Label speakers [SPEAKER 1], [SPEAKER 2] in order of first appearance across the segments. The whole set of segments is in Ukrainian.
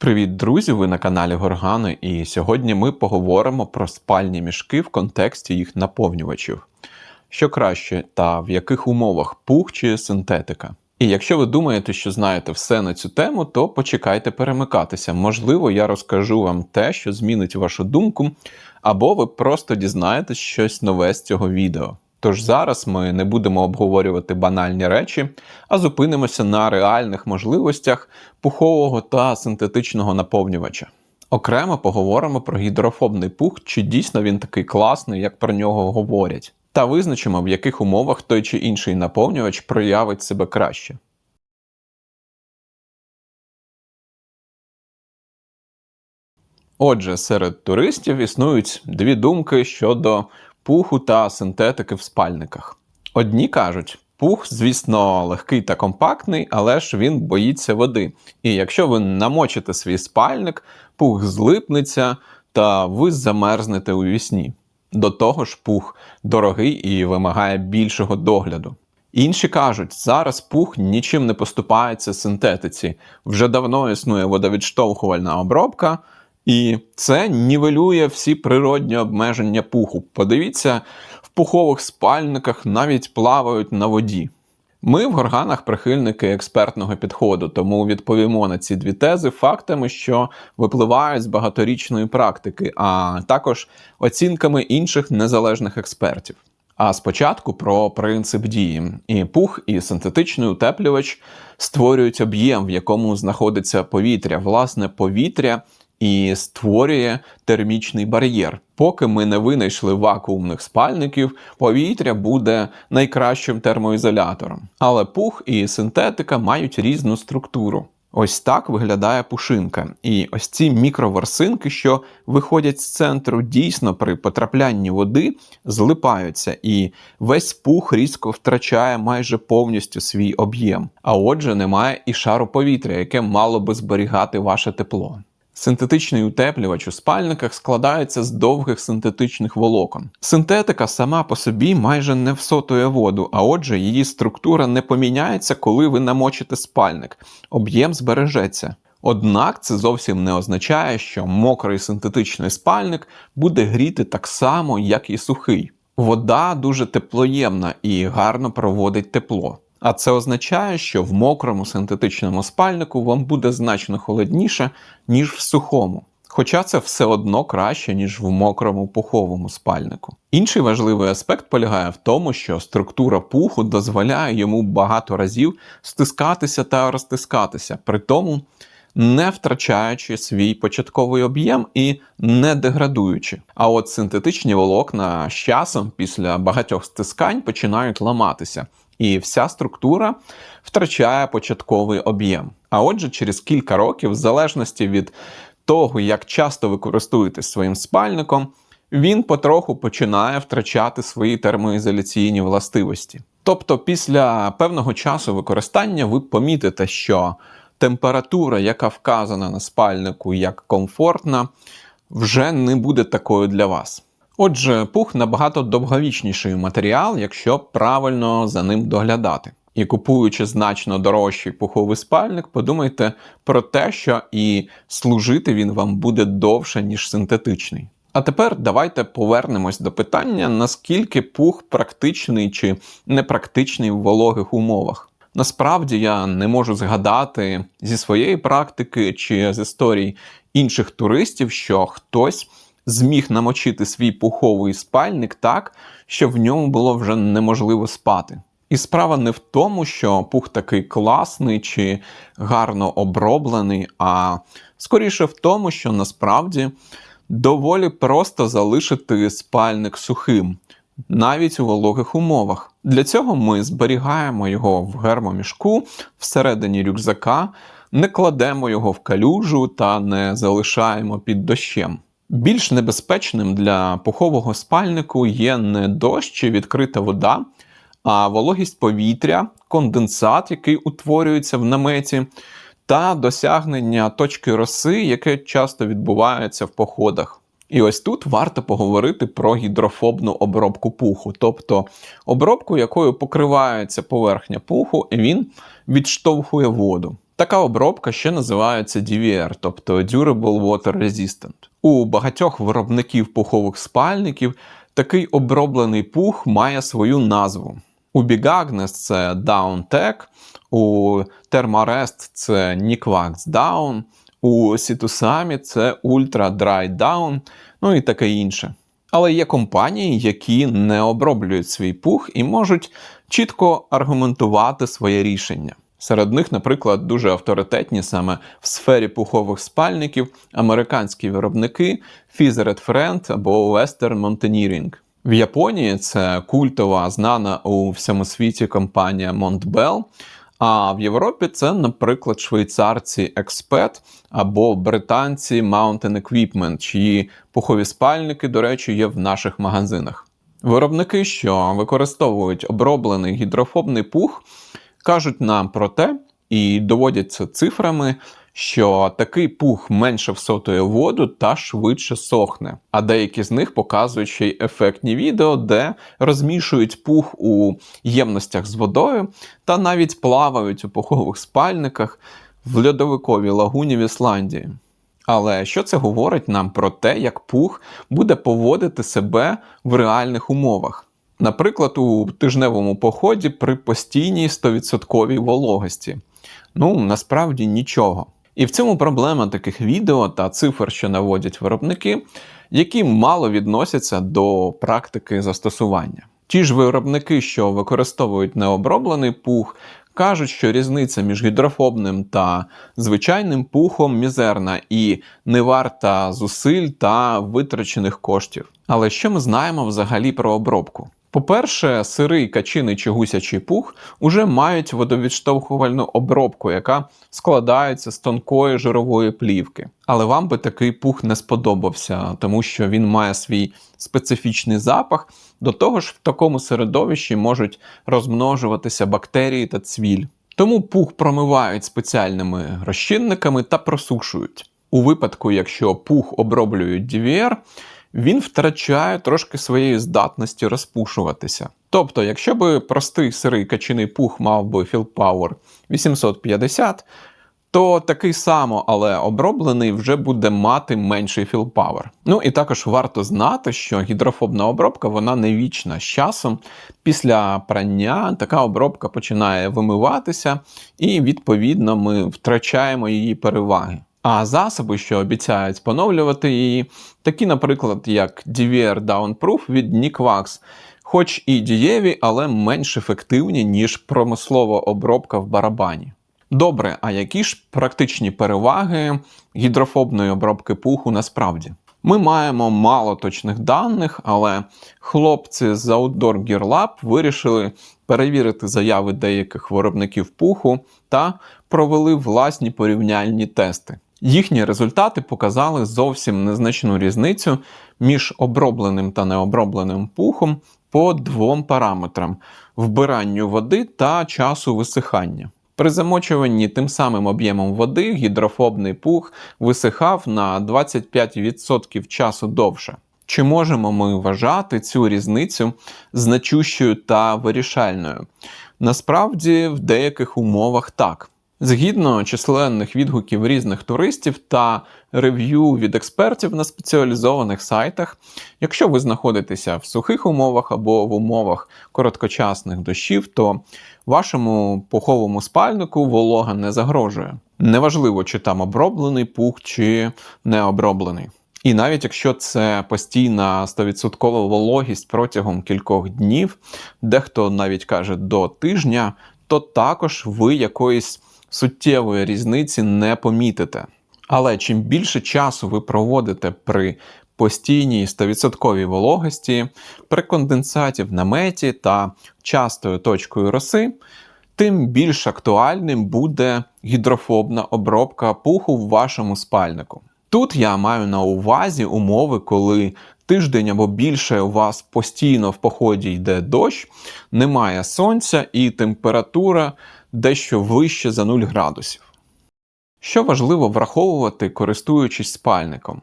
[SPEAKER 1] Привіт, друзі! Ви на каналі Горгани, і сьогодні ми поговоримо про спальні мішки в контексті їх наповнювачів. Що краще та в яких умовах пух чи синтетика? І якщо ви думаєте, що знаєте все на цю тему, то почекайте перемикатися. Можливо, я розкажу вам те, що змінить вашу думку, або ви просто дізнаєтесь щось нове з цього відео. Тож зараз ми не будемо обговорювати банальні речі, а зупинимося на реальних можливостях пухового та синтетичного наповнювача. Окремо поговоримо про гідрофобний пух, чи дійсно він такий класний, як про нього говорять, та визначимо, в яких умовах той чи інший наповнювач проявить себе краще. Отже, серед туристів існують дві думки щодо пуху та синтетики в спальниках. Одні кажуть, пух, звісно, легкий та компактний, але ж він боїться води. І якщо ви намочите свій спальник, пух злипнеться та ви замерзнете у вісні. До того ж, пух дорогий і вимагає більшого догляду. Інші кажуть, зараз пух нічим не поступається синтетиці. Вже давно існує водовідштовхувальна обробка, і це нівелює всі природні обмеження пуху. Подивіться, в пухових спальниках навіть плавають на воді. Ми в горганах прихильники експертного підходу, тому відповімо на ці дві тези фактами, що випливають з багаторічної практики, а також оцінками інших незалежних експертів. А спочатку про принцип дії. І пух, і синтетичний утеплювач створюють об'єм, в якому знаходиться повітря. Власне, повітря і створює термічний бар'єр. Поки ми не винайшли вакуумних спальників, повітря буде найкращим термоізолятором. Але пух і синтетика мають різну структуру. Ось так виглядає пушинка. І ось ці мікроверсинки, що виходять з центру, дійсно при потраплянні води злипаються, і весь пух різко втрачає майже повністю свій об'єм. А отже, немає і шару повітря, яке мало би зберігати ваше тепло. Синтетичний утеплювач у спальниках складається з довгих синтетичних волокон. Синтетика сама по собі майже не всотує воду, а отже, її структура не поміняється, коли ви намочите спальник, об'єм збережеться. Однак це зовсім не означає, що мокрий синтетичний спальник буде гріти так само, як і сухий. Вода дуже теплоємна і гарно проводить тепло. А це означає, що в мокрому синтетичному спальнику вам буде значно холодніше, ніж в сухому. Хоча це все одно краще, ніж в мокрому пуховому спальнику. Інший важливий аспект полягає в тому, що структура пуху дозволяє йому багато разів стискатися та розтискатися, при тому не втрачаючи свій початковий об'єм і не деградуючи. А от синтетичні волокна з часом після багатьох стискань починають ламатися і вся структура втрачає початковий об'єм. А отже, через кілька років, в залежності від того, як часто ви користуєтесь своїм спальником, він потроху починає втрачати свої термоізоляційні властивості. Тобто, після певного часу використання ви помітите, що температура, яка вказана на спальнику як комфортна, вже не буде такою для вас. Отже, пух набагато довговічніший матеріал, якщо правильно за ним доглядати. І купуючи значно дорожчий пуховий спальник, подумайте про те, що і служити він вам буде довше, ніж синтетичний. А тепер давайте повернемось до питання, наскільки пух практичний чи непрактичний в вологих умовах. Насправді я не можу згадати зі своєї практики чи з історій інших туристів, що хтось зміг намочити свій пуховий спальник так, що в ньому було вже неможливо спати. І справа не в тому, що пух такий класний чи гарно оброблений, а скоріше в тому, що насправді доволі просто залишити спальник сухим, навіть у вологих умовах. Для цього ми зберігаємо його в гермомішку всередині рюкзака, не кладемо його в калюжу та не залишаємо під дощем. Більш небезпечним для пухового спальнику є не дощ чи відкрита вода, а вологість повітря, конденсат, який утворюється в наметі, та досягнення точки роси, яке часто відбувається в походах. І ось тут варто поговорити про гідрофобну обробку пуху, тобто обробку, якою покривається поверхня пуху, і він відштовхує воду. Така обробка ще називається DVR, тобто Durable Water Resistant. У багатьох виробників пухових спальників такий оброблений пух має свою назву. У Big Agnes це DownTech, у Thermarest це Nikvax Down, у Situsami це Ultra Dry Down, ну і таке інше. Але є компанії, які не оброблюють свій пух і можуть чітко аргументувати своє рішення. Серед них, наприклад, дуже авторитетні саме в сфері пухових спальників американські виробники Feathered Friend або Western Mountaineering. В Японії це культова, знана у всьому світі компанія Montbell, а в Європі це, наприклад, швейцарці Expet або британці Mountain Equipment, чиї пухові спальники, до речі, є в наших магазинах. Виробники, що використовують оброблений гідрофобний пух, кажуть нам про те і доводять це цифрами, що такий пух менше всотує воду та швидше сохне. А деякі з них показують ще й ефектні відео, де розмішують пух у ємностях з водою та навіть плавають у пухових спальниках в льодовиковій лагуні в Ісландії. Але що це говорить нам про те, як пух буде поводити себе в реальних умовах? Наприклад, у тижневому поході при постійній 100% вологості. Ну, насправді нічого. І в цьому проблема таких відео та цифр, що наводять виробники, які мало відносяться до практики застосування. Ті ж виробники, що використовують необроблений пух, кажуть, що різниця між гідрофобним та звичайним пухом мізерна і не варта зусиль та витрачених коштів. Але що ми знаємо взагалі про обробку? По-перше, сирий качиний чи гусячий пух уже мають водовідштовхувальну обробку, яка складається з тонкої жирової плівки. Але вам би такий пух не сподобався, тому що він має свій специфічний запах. До того ж, в такому середовищі можуть розмножуватися бактерії та цвіль. Тому пух промивають спеціальними розчинниками та просушують. У випадку, якщо пух оброблюють DVR, він втрачає трошки своєї здатності розпушуватися. Тобто, якщо би простий сирий качиний пух мав би Power 850, то такий само, але оброблений вже буде мати менший Power. Ну і також варто знати, що гідрофобна обробка вона не вічна. З часом після прання така обробка починає вимиватися, і відповідно ми втрачаємо її переваги. А засоби, що обіцяють поновлювати її, такі, наприклад, як DVR Downproof від Nikvax, хоч і дієві, але менш ефективні, ніж промислова обробка в барабані. Добре, а які ж практичні переваги гідрофобної обробки пуху насправді? Ми маємо мало точних даних, але хлопці з Outdoor Gear Lab вирішили перевірити заяви деяких виробників пуху та провели власні порівняльні тести. Їхні результати показали зовсім незначну різницю між обробленим та необробленим пухом по двом параметрам вбиранню води та часу висихання. При замочуванні тим самим об'ємом води гідрофобний пух висихав на 25% часу довше. Чи можемо ми вважати цю різницю значущою та вирішальною? Насправді, в деяких умовах так. Згідно численних відгуків різних туристів та рев'ю від експертів на спеціалізованих сайтах, якщо ви знаходитеся в сухих умовах або в умовах короткочасних дощів, то вашому пуховому спальнику волога не загрожує. Неважливо, чи там оброблений пух, чи не оброблений. І навіть якщо це постійна 100% вологість протягом кількох днів, дехто навіть каже до тижня, то також ви якоїсь суттєвої різниці не помітите. Але чим більше часу ви проводите при постійній 100% вологості, при конденсаті в наметі та частою точкою роси, тим більш актуальним буде гідрофобна обробка пуху в вашому спальнику. Тут я маю на увазі умови, коли тиждень або більше у вас постійно в поході йде дощ, немає сонця і температура дещо вище за 0 градусів. Що важливо враховувати, користуючись спальником?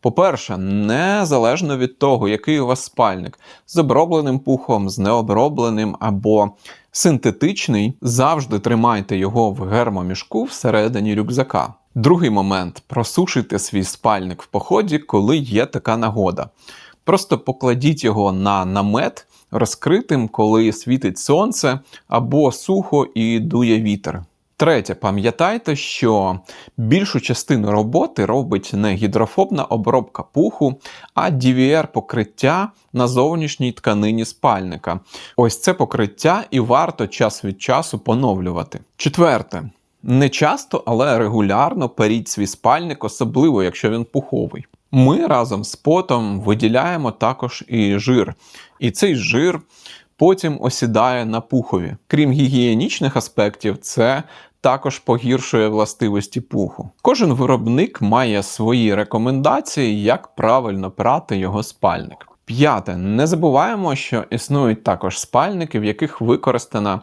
[SPEAKER 1] По-перше, незалежно від того, який у вас спальник з обробленим пухом, з необробленим або синтетичний, завжди тримайте його в гермомішку всередині рюкзака. Другий момент просушуйте свій спальник в поході, коли є така нагода. Просто покладіть його на намет розкритим, коли світить сонце або сухо і дує вітер. Третє, пам'ятайте, що більшу частину роботи робить не гідрофобна обробка пуху, а DVR покриття на зовнішній тканині спальника. Ось це покриття і варто час від часу поновлювати. Четверте. Не часто, але регулярно періть свій спальник, особливо якщо він пуховий. Ми разом з потом виділяємо також і жир. І цей жир потім осідає на пухові. Крім гігієнічних аспектів, це також погіршує властивості пуху. Кожен виробник має свої рекомендації, як правильно прати його спальник. П'яте, не забуваємо, що існують також спальники, в яких використана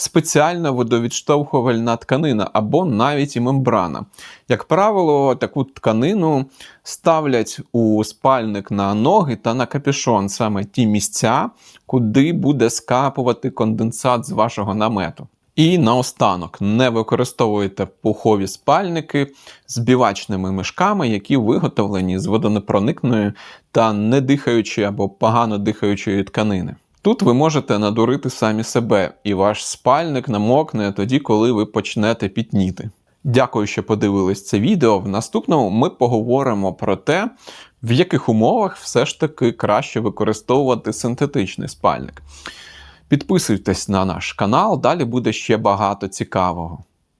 [SPEAKER 1] спеціальна водовідштовхувальна тканина або навіть і мембрана. Як правило, таку тканину ставлять у спальник на ноги та на капюшон, саме ті місця, куди буде скапувати конденсат з вашого намету. І наостанок не використовуйте пухові спальники з бівачними мішками, які виготовлені з водонепроникної та недихаючої або погано дихаючої тканини. Тут ви можете надурити самі себе, і ваш спальник намокне тоді, коли ви почнете пітніти. Дякую, що подивились це відео. В наступному ми поговоримо про те, в яких умовах все ж таки краще використовувати синтетичний спальник. Підписуйтесь на наш канал, далі буде ще багато цікавого.